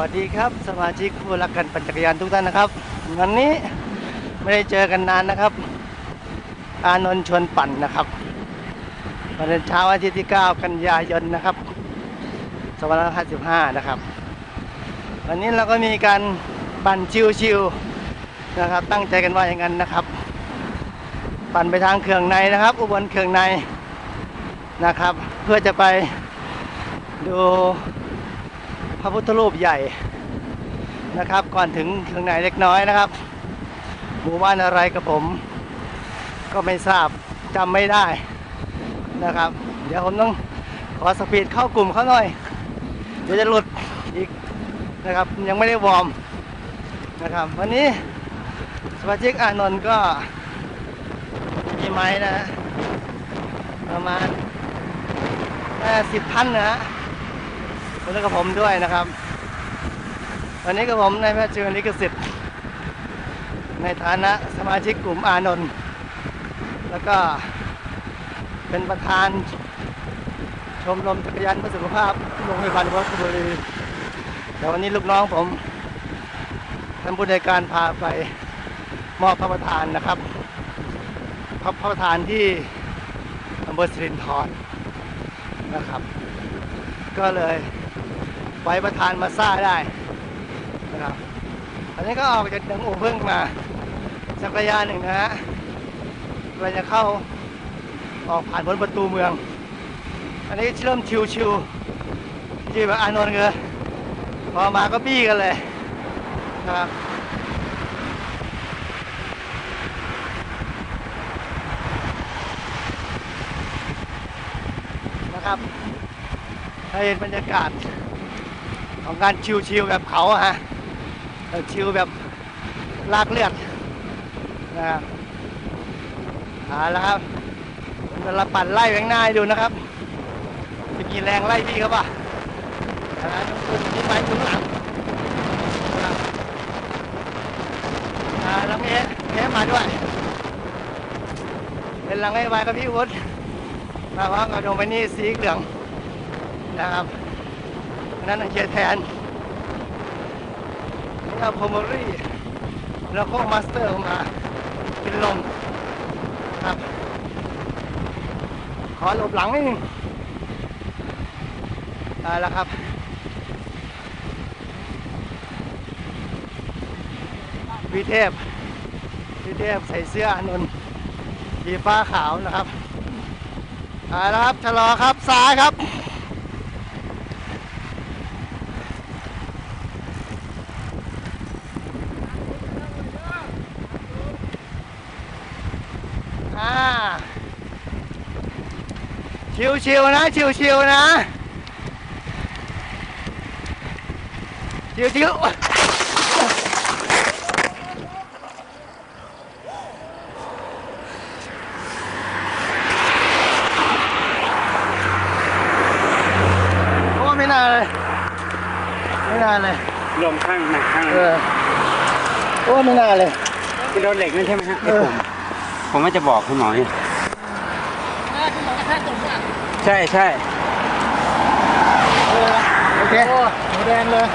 วัสดีครับ สมาชิกผู้รักกันปั่นจักรยานทุกท่านนะครับ วันนี้ไม่ได้เจอกันนานนะครับ อานนท์ชวนปั่นนะครับวันเช้าวันที่ที่ 9 กันยายนนะครับ2555 นะครับ วันนี้เราก็มีการปั่นชิวๆนะครับ ตั้งใจกันว่าอย่างนั้นนะครับ ปั่นไปทางเขื่องในนะครับ อุบลเขื่องในนะครับ เพื่อจะไปดู ระพุทธรูปใหญ่นะครับ ก่อนถึงเขื่องในเล็กน้อยนะครับ หมู่บ้านอะไรกับผม ก็ไม่ทราบจำไม่ได้นะครับ เดี๋ยวผมต้องขอสปีดเข้ากลุ่มเขาหน่อย เดี๋ยวจะหลุดอีกนะครับ ยังไม่ได้วอร์มนะครับ วันนี้สมาชิกอานนท์ก็มีไม้นะฮะประมาณสิบท่านนะฮะ แล้วก็ผมด้วยนะครับ วันนี้กับผมนายแพทย์เชิญลิขสิทธิ์ ในฐานะสมาชิกกลุ่มอานนท์แล้วก็เป็นประธานชมรมจักรยานเพื่อสุขภาพโรงพยาบาลวัดบุรีแต่วันนี้ลูกน้องผมท่านผู้ในการพาไปมอบพระประธานนะครับ พระพระประธานที่อำเภอสิรินธรนะครับ ก็เลย ไว้ประธานมาซ่าได้นะครับอันนี้ก็ออกจากดังอู่พึ่งมาจักรยานหนึ่งนะฮะเราจะเข้าออกผ่านบนประตูเมือง อันนี้เริ่มชิวๆที่แบบอานนท์เลยพอมาก็บี้กันเลยนะครับนะครับให้เห็นบรรยากาศ ของการชิวๆแบบเขาฮะชิวแบบลากเลือดนะครับเอาละครับผมจะละปั่นไล่แบงหน้าดูนะครับ จะกี่แรงไล่พี่เขาป่ะนนั้นคุณที่ไปคุณหลังนะครับอ่าแล้วเอ๊ะเอ๊ะมาด้วยเป็นหลังไอ้ไว้กับพี่วุฒิมาพร้อมกับโดมินี่สีเหลืองนะครับ นั้นอังเชียร์แทนนี่เอาโพมอรี่แล้วก็มาสเตอร์มาเป็นลมครับ ขอหลบหลังนิดนึงเอาละครับวิเทพวิเทพใส่เสื้ออานนท์สีฟ้าขาวนะครับเอาละครับชะลอครับซ้ายครับ อ่า ชิวๆนะ ชิวๆนะ ชิวๆโอ้ไม่น่าเลยไม่น่าเลยลงข้างหนักข้างเออโอ้ไม่น่าเลยที่โดนเหล็กนั่นใช่ไหมฮะเออผมผมว่าจะบอกคุณหมอนี่ ใช่ใช่โอเคหมูแดงเลย